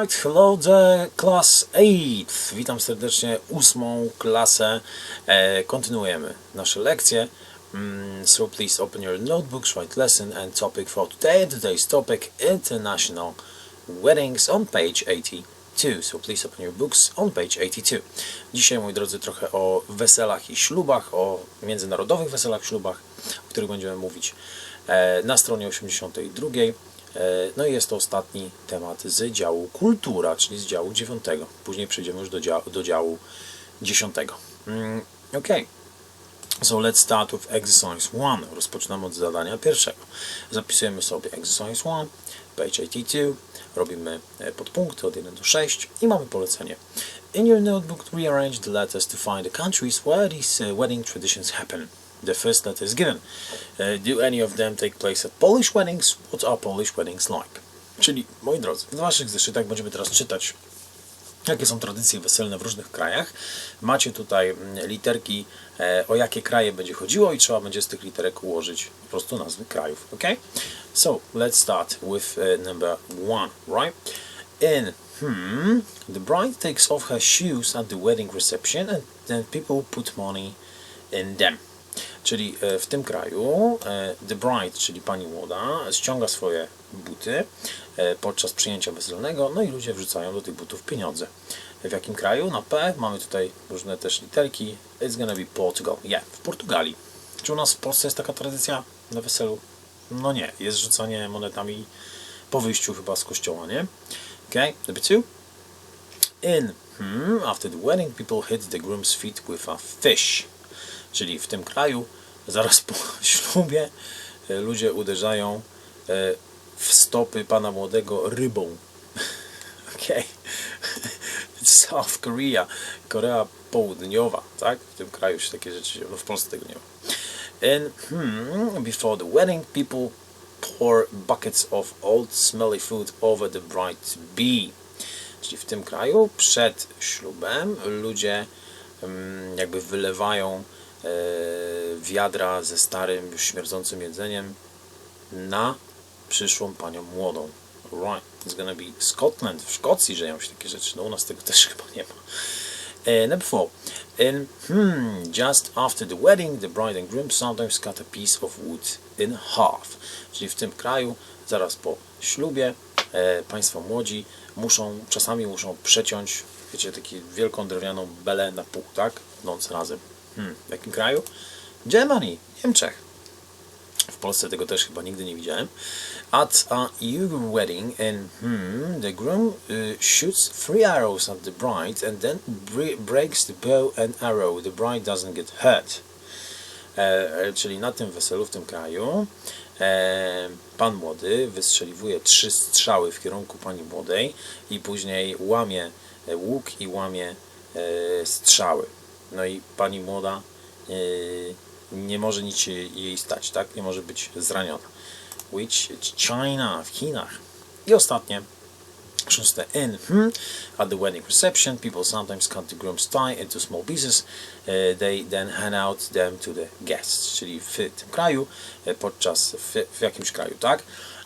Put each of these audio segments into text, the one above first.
Right, hello class 8. Witam serdecznie ósmą klasę. E, kontynuujemy nasze lekcje. Mm, so please open your notebooks, write lesson and topic for today. Today's topic international weddings on page 82. So please open your books on page 82. Dzisiaj, moi drodzy, trochę o weselach i ślubach, o międzynarodowych weselach, ślubach, o których będziemy mówić e, na stronie 82. E, No i jest to ostatni temat z działu kultura, czyli z działu 9. Później przejdziemy już do działu, do działu 10. Mm, ok. So let's start with exercise 1. Rozpoczynamy od zadania pierwszego. Zapisujemy sobie exercise 1, page 82. Robimy e, podpunkty od 1 do 6 i mamy polecenie. In your notebook, rearrange the letters to find the countries where these uh, wedding traditions happen. The first letter is given. Uh, do any of them take place at Polish weddings? What are Polish weddings like? Czyli, moi drodzy, w waszych zeszytach będziemy teraz czytać jakie są tradycje weselne w różnych krajach. Macie tutaj mm, literki, e, o jakie kraje będzie chodziło i trzeba będzie z tych literek ułożyć po prostu nazwy krajów, ok? So, let's start with uh, number one, right? In hmm, the bride takes off her shoes at the wedding reception and then people put money in them. Czyli e, w tym kraju e, the bride, czyli pani młoda, ściąga swoje buty e, podczas przyjęcia weselnego, no i ludzie wrzucają do tych butów pieniądze. W jakim kraju? Na P mamy tutaj różne też literki. It's gonna be Portugal. Yeah, w Portugalii. Czy u nas w Polsce jest taka tradycja na weselu? No nie, jest rzucanie monetami po wyjściu chyba z kościoła, nie? Okay, number two. In hmm, after the wedding, people hit the groom's feet with a fish. Czyli w tym kraju, zaraz po ślubie, e, ludzie uderzają e, w stopy pana młodego rybą. Okej. South Korea, Korea Południowa, tak? W tym kraju się takie rzeczy dzieją. No w Polsce tego nie ma. And hmm, before the wedding, people pour buckets of old smelly food over the bride to be. Czyli w tym kraju przed ślubem ludzie mm, jakby wylewają wiadra ze starym, już śmierdzącym jedzeniem na przyszłą panią młodą. Right, it's gonna be Scotland. W Szkocji dzieją się takie rzeczy. No u nas tego też chyba nie ma. Uh, number four. In hmm, just after the wedding, the bride and groom sometimes cut a piece of wood in half. Czyli w tym kraju, zaraz po ślubie, e, państwo młodzi muszą, czasami muszą przeciąć, wiecie, taką wielką drewnianą belę na pół, tak? Noc razem. Hmm, w jakim kraju? Germany, Niemczech. W Polsce tego też chyba nigdy nie widziałem. At a Uyghur wedding, and hmm, the groom uh, shoots three arrows at the bride and then bre- breaks the bow and arrow. The bride doesn't get hurt. E, czyli na tym weselu w tym kraju e, pan młody wystrzeliwuje trzy strzały w kierunku pani młodej i później łamie e, łuk i łamie e, strzały. No i pani młoda e, nie może nic jej stać, tak? Nie może być zraniona. Which China w Chinach. I ostatnie, szóste in hmm, at the wedding reception people sometimes cut the groom's tie into small pieces uh, they then hand out them to the guests czyli w tym kraju e, podczas w, w jakimś kraju tak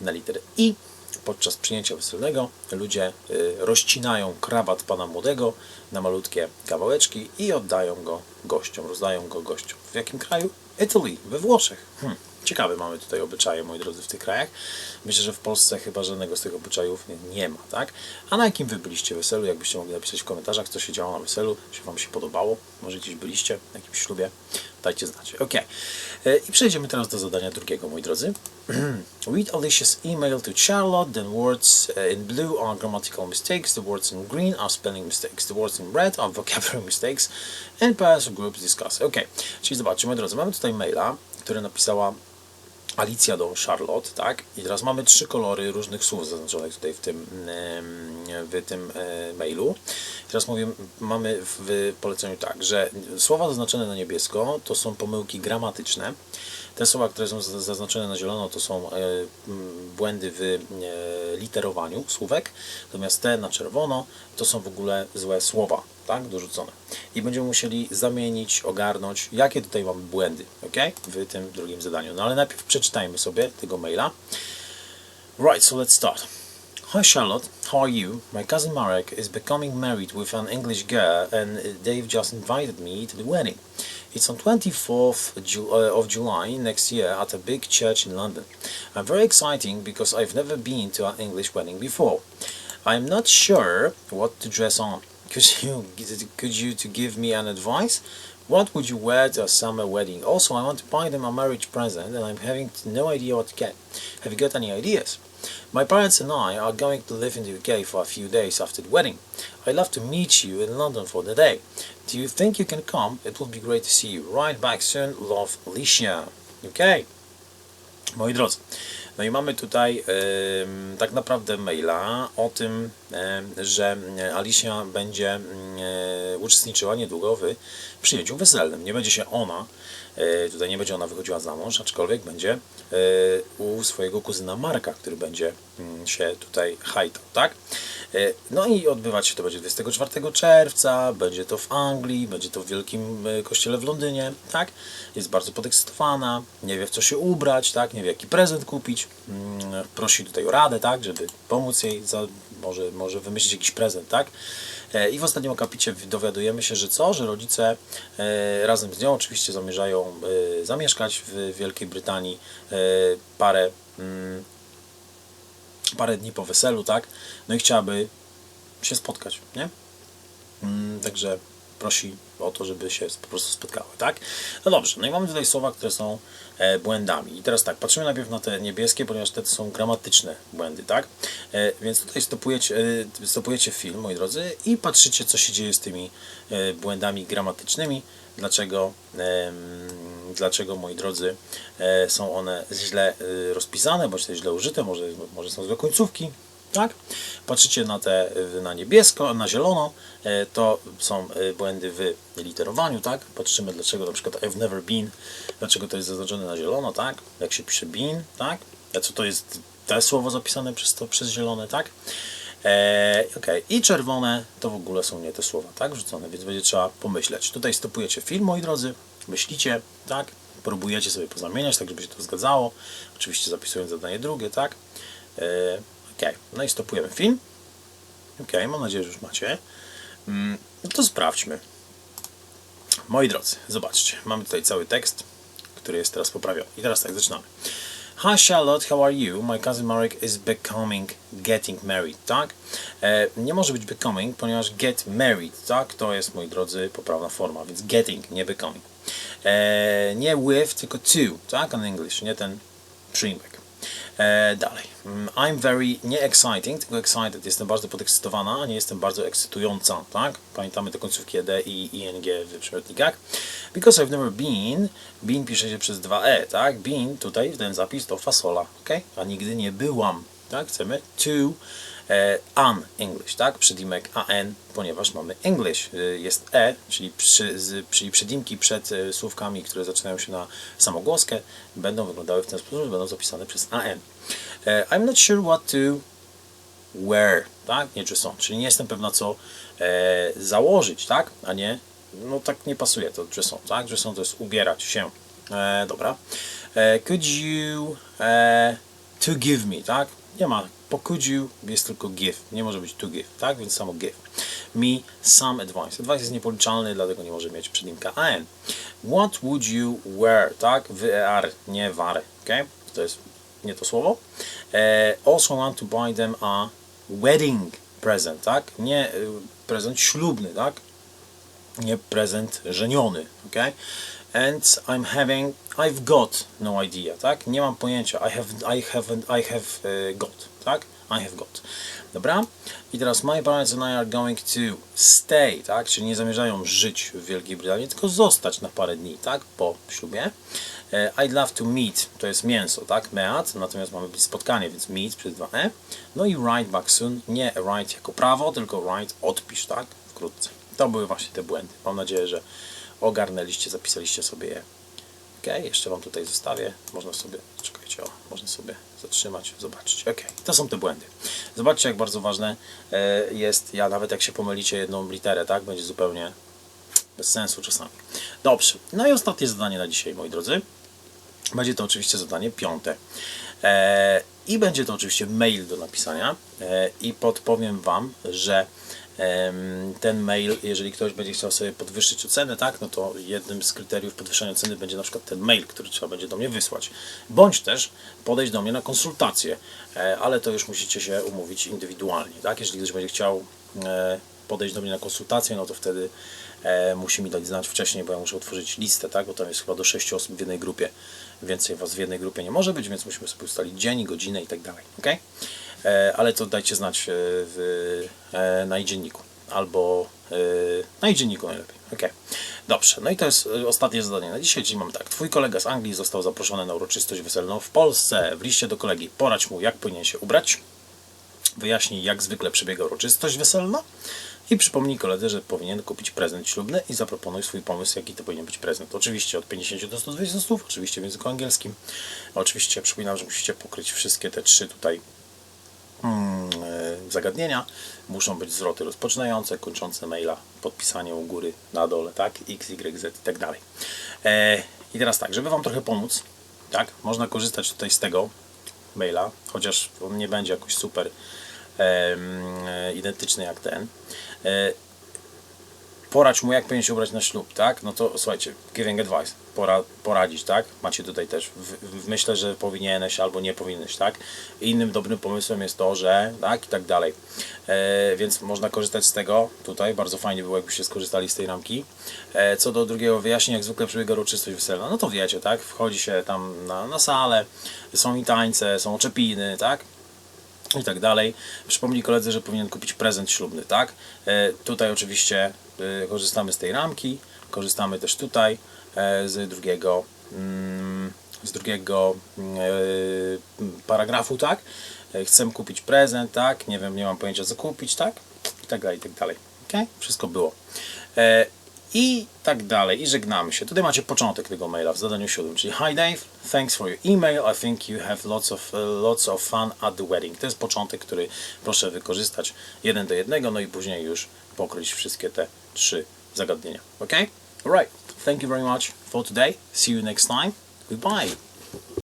na literę i podczas przyjęcia weselnego ludzie e, rozcinają krawat pana młodego na malutkie kawałeczki i oddają go gościom rozdają go gościom w jakim kraju? Italy, we Włoszech hmm. Ciekawe mamy tutaj obyczaje, moi drodzy, w tych krajach. Myślę, że w Polsce chyba żadnego z tych obyczajów nie, ma, tak? A na jakim wy byliście weselu? Jakbyście mogli napisać w komentarzach, co się działo na weselu, czy wam się podobało? Może gdzieś byliście w jakimś ślubie? Dajcie znać. Ok. E, I przejdziemy teraz do zadania drugiego, moi drodzy. Read Alicia's email to Charlotte. The words uh, in blue are grammatical mistakes. The words in green are spelling mistakes. The words in red are vocabulary mistakes. And of groups discuss. Ok. Czyli zobaczcie, moi drodzy, mamy tutaj maila, który napisała Alicja do Charlotte, tak? I teraz mamy trzy kolory różnych słów zaznaczonych tutaj w tym, w tym e, mailu. Teraz mówię, mamy w poleceniu tak, że słowa zaznaczone na niebiesko to są pomyłki gramatyczne. Te słowa, które są za- zaznaczone na zielono, to są e, błędy w e, literowaniu słówek, natomiast te na czerwono to są w ogóle złe słowa, tak, dorzucone. I będziemy musieli zamienić, ogarnąć, jakie tutaj mamy błędy, ok, w tym drugim zadaniu. No ale najpierw przeczytajmy sobie tego maila. Right, so let's start. Hi Charlotte, how are you? My cousin Marek is becoming married with an English girl and they've just invited me to the wedding. It's on 24th Ju- uh, of July next year at a big church in London. I'm very exciting because I've never been to an English wedding before. I'm not sure what to dress on. Could you could you to give me an advice? What would you wear to a summer wedding? Also, I want to buy them a marriage present and I'm having no idea what to get. Have you got any ideas? My parents and I are going to live in the UK for a few days after the wedding. I'd love to meet you in London for the day. Do you think you can come? It would be great to see you. Right back soon. Love, Alicia. Okay. Moi drodzy, no i mamy tutaj tak naprawdę maila o tym, że Alicia będzie uczestniczyła niedługo w przyjęciu weselnym. Nie będzie się ona, e, tutaj nie będzie ona wychodziła za mąż, aczkolwiek będzie e, u swojego kuzyna Marka, który będzie mm, się tutaj hajtał, tak? E, No i odbywać się to będzie 24 czerwca, będzie to w Anglii, będzie to w wielkim kościele w Londynie, tak? Jest bardzo podekscytowana, nie wie w co się ubrać, tak? Nie wie jaki prezent kupić. Mm, Prosi tutaj o radę, tak? Żeby pomóc jej, za, może, może wymyślić jakiś prezent, tak? E, I w ostatnim akapicie dowiadujemy się, że co? Że rodzice e, razem z nią oczywiście zamierzają e, zamieszkać w Wielkiej Brytanii parę mm, parę dni po weselu, tak? No i chciałaby się spotkać, nie? Mm, także prosi o to, żeby się po prostu spotkały, tak? No dobrze, no i mamy tutaj słowa, które są e, błędami. I teraz tak, patrzymy najpierw na te niebieskie, ponieważ te są gramatyczne błędy, tak? E, więc tutaj stopujecie, e, stopujecie film, moi drodzy, i patrzycie, co się dzieje z tymi błędami gramatycznymi. Dlaczego, dlaczego moi drodzy, są one źle rozpisane, bądź też źle użyte, może, może są złe końcówki, tak? Patrzycie na te y, na niebiesko, na zielono, e, to są e, błędy w literowaniu, tak? Patrzymy dlaczego na przykład I've never been, dlaczego to jest zaznaczone na zielono, tak? Jak się pisze been, tak? A co to jest te słowo zapisane przez to, przez zielone, tak? E, okay. I czerwone to w ogóle są nie te słowa, tak? Wrzucone, więc będzie trzeba pomyśleć. Tutaj stopujecie film, moi drodzy, myślicie, tak? Próbujecie sobie pozamieniać, tak żeby się to zgadzało. Oczywiście zapisując zadanie drugie, tak? E, ok, no i stopujemy film. Ok, mam nadzieję, że już macie. No to sprawdźmy. Moi drodzy, zobaczcie, mamy tutaj cały tekst, który jest teraz poprawiony. I teraz tak, zaczynamy. Hi Charlotte, how are you? My cousin Marek is becoming, getting married, tak? E, nie może być becoming, ponieważ get married, tak? To jest, moi drodzy, poprawna forma, więc getting, nie becoming. E, nie with, tylko to, tak? On English, nie ten przyjmek. E, dalej. Mm, I'm very, nie exciting, tylko excited. Jestem bardzo podekscytowana, a nie jestem bardzo ekscytująca, tak? Pamiętamy te końcówki ED i ING w przymiotnikach. Because I've never been, been pisze się przez dwa E, tak? Been, tutaj ten zapis to fasola, ok? A nigdy nie byłam, tak? Chcemy to, an English, tak? Przedimek an, ponieważ mamy English. E, Jest e, czyli, przy, czyli przedimki przed e, słówkami, które zaczynają się na samogłoskę, będą wyglądały w ten sposób, że będą zapisane przez an. E, I'm not sure what to wear, tak? Nie czy są, czyli nie jestem pewna co e, założyć, tak? A nie, no tak nie pasuje to że są, tak? Że są to jest ubierać się. E, dobra. E, could you e, to give me, tak? Nie ma, po could you jest tylko give, nie może być to give, tak? Więc samo give. Me some advice. Advice jest niepoliczalny, dlatego nie może mieć przedimka an. What would you wear, tak? WR, nie war, ok? To jest nie to słowo. E, also want to buy them a wedding present, tak? Nie y, prezent ślubny, tak? Nie prezent żeniony, ok? And I'm having, I've got no idea, tak? Nie mam pojęcia. I have, I haven't, I have e, got, tak? I have got. Dobra? I teraz my parents and I are going to stay, tak? Czyli nie zamierzają żyć w Wielkiej Brytanii, tylko zostać na parę dni, tak? Po ślubie. E, I'd love to meet, to jest mięso, tak? Meat, natomiast mamy spotkanie, więc meet przez dwa e. No i write back soon, nie write jako prawo, tylko write odpisz, tak? Wkrótce. To były właśnie te błędy. Mam nadzieję, że ogarnęliście, zapisaliście sobie je. Ok, jeszcze Wam tutaj zostawię. Można sobie, czekajcie, o, można sobie zatrzymać, zobaczyć. Ok, to są te błędy. Zobaczcie, jak bardzo ważne e, jest, ja nawet jak się pomylicie jedną literę, tak, będzie zupełnie bez sensu czasami. Dobrze, no i ostatnie zadanie na dzisiaj, moi drodzy. Będzie to oczywiście zadanie piąte. E, I będzie to oczywiście mail do napisania. E, I podpowiem Wam, że ten mail, jeżeli ktoś będzie chciał sobie podwyższyć ocenę, tak, no to jednym z kryteriów podwyższenia ceny będzie na przykład ten mail, który trzeba będzie do mnie wysłać. Bądź też podejść do mnie na konsultację, e, ale to już musicie się umówić indywidualnie, tak? Jeżeli ktoś będzie chciał e, podejść do mnie na konsultację, no to wtedy e, musi mi dać znać wcześniej, bo ja muszę utworzyć listę, tak? Bo tam jest chyba do 6 osób w jednej grupie. Więcej was w jednej grupie nie może być, więc musimy sobie ustalić dzień, godzinę i tak dalej, ok? E, ale to dajcie znać e, w, e, na dzienniku albo na dzienniku najlepiej. ok? Dobrze, no i to jest ostatnie zadanie na dzisiaj, czyli mam tak. Twój kolega z Anglii został zaproszony na uroczystość weselną w Polsce. W liście do kolegi poradź mu, jak powinien się ubrać. Wyjaśnij, jak zwykle przebiega uroczystość weselna i przypomnij koledze, że powinien kupić prezent ślubny i zaproponuj swój pomysł, jaki to powinien być prezent. Oczywiście od 50 do 120 słów, oczywiście w języku angielskim. Oczywiście przypominam, że musicie pokryć wszystkie te trzy tutaj zagadnienia. Muszą być zwroty rozpoczynające, kończące maila, podpisanie u góry, na dole, tak? X, Y, Z i tak dalej. E, I teraz tak, żeby Wam trochę pomóc, tak? Można korzystać tutaj z tego maila, chociaż on nie będzie jakoś super e, identyczny jak ten. Poradź mu, jak powinien się ubrać na ślub, tak? No to słuchajcie, giving advice, pora, poradzić, tak? Macie tutaj też, w, w, myślę, że powinieneś albo nie powinieneś, tak? Innym dobrym pomysłem jest to, że, tak? I tak dalej. E, więc można korzystać z tego tutaj, bardzo fajnie było, jakbyście skorzystali z tej ramki. E, co do drugiego wyjaśnienia, jak zwykle przebiega uroczystość weselna, no to wiecie, tak? Wchodzi się tam na, na salę, są i tańce, są oczepiny, tak? I tak dalej. Przypomnij koledze, że powinien kupić prezent ślubny, tak? E, tutaj oczywiście e, korzystamy z tej ramki, korzystamy też tutaj e, z drugiego mm, z drugiego e, paragrafu, tak? Chcę kupić prezent, tak? Nie wiem, nie mam pojęcia co kupić, tak? I tak dalej, i tak dalej. Okay? Wszystko było. I tak dalej, i żegnamy się. Tutaj macie początek tego maila w zadaniu siódmym, czyli Hi Dave, thanks for your email, I think you have lots of, uh, lots of fun at the wedding. To jest początek, który proszę wykorzystać jeden do jednego, no i później już pokryć wszystkie te trzy zagadnienia. Ok? Alright, thank you very much for today. See you next time. Goodbye.